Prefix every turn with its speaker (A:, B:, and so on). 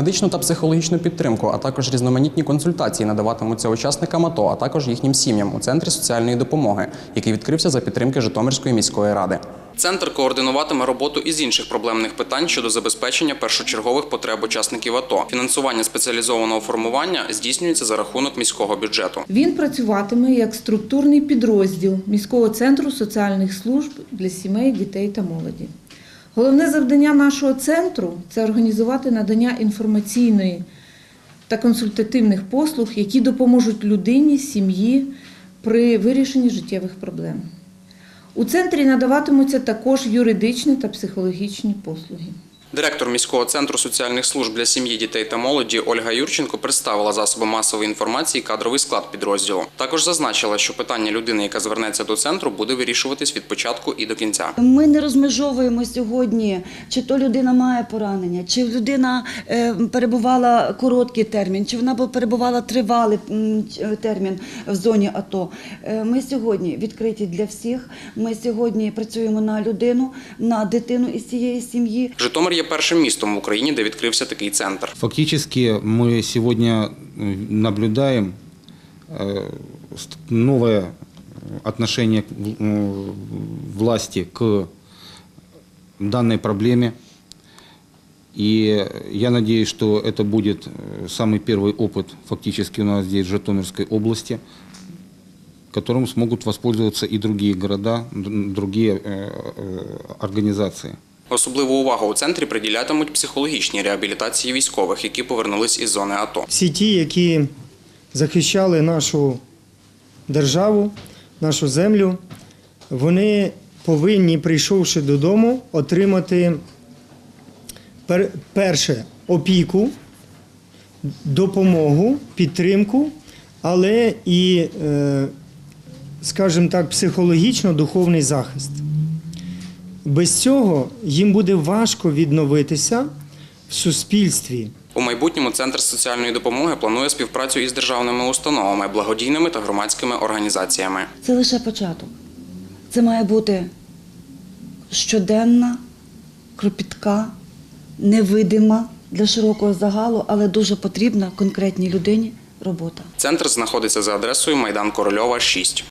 A: Медичну та психологічну підтримку, а також різноманітні консультації надаватимуться учасникам АТО, а також їхнім сім'ям у центрі соціальної допомоги, який відкрився за підтримки Житомирської міської ради. Центр координуватиме роботу із інших проблемних питань щодо забезпечення першочергових потреб учасників АТО. Фінансування спеціалізованого формування здійснюється за рахунок міського бюджету.
B: Він працюватиме як структурний підрозділ міського центру соціальних служб для сімей, дітей та молоді. Головне завдання нашого центру це організувати надання інформаційної та консультативних послуг, які допоможуть людині, сім'ї при вирішенні життєвих проблем. У центрі надаватимуться також юридичні та психологічні послуги.
A: Директор міського центру соціальних служб для сім'ї, дітей та молоді Ольга Юрченко представила засоби масової інформації кадровий склад підрозділу. Також зазначила, що питання людини, яка звернеться до центру, буде вирішуватись від початку і до кінця.
C: Ми не розмежовуємо сьогодні, чи то людина має поранення, чи людина е, перебувала короткий термін, чи вона перебувала тривалий термін в зоні АТО. Е, Ми сьогодні відкриті для всіх. Ми сьогодні працюємо на людину, на дитину із цієї сім'ї.
A: Житомир є першим містом в Україні, де відкрився такий центр.
D: Фактически мы сегодня э, наблюдаем э, ст- новое отношение к- э, власти к данной проблеме. И я надеюсь, что это будет э, самый первый опыт фактически у нас здесь, в Житомирской области, которым смогут воспользоваться и другие города, д- другие э, э, организации.
A: Особливу увагу у центрі приділятимуть психологічній реабілітації військових, які повернулись із зони АТО.
E: всі ті, які захищали нашу державу, нашу землю, вони повинні, прийшовши додому, отримати перше опіку, допомогу, підтримку, але і, е, скажімо так, психологічно-духовний захист. Без цього їм буде важко відновитися в суспільстві.
A: У майбутньому центр соціальної допомоги планує співпрацю із державними установами, благодійними та громадськими організаціями.
C: Це лише початок. Це має бути щоденна, кропітка, невидима для широкого загалу, але дуже потрібна конкретній людині робота.
A: Центр знаходиться за адресою Майдан Корольова, 6.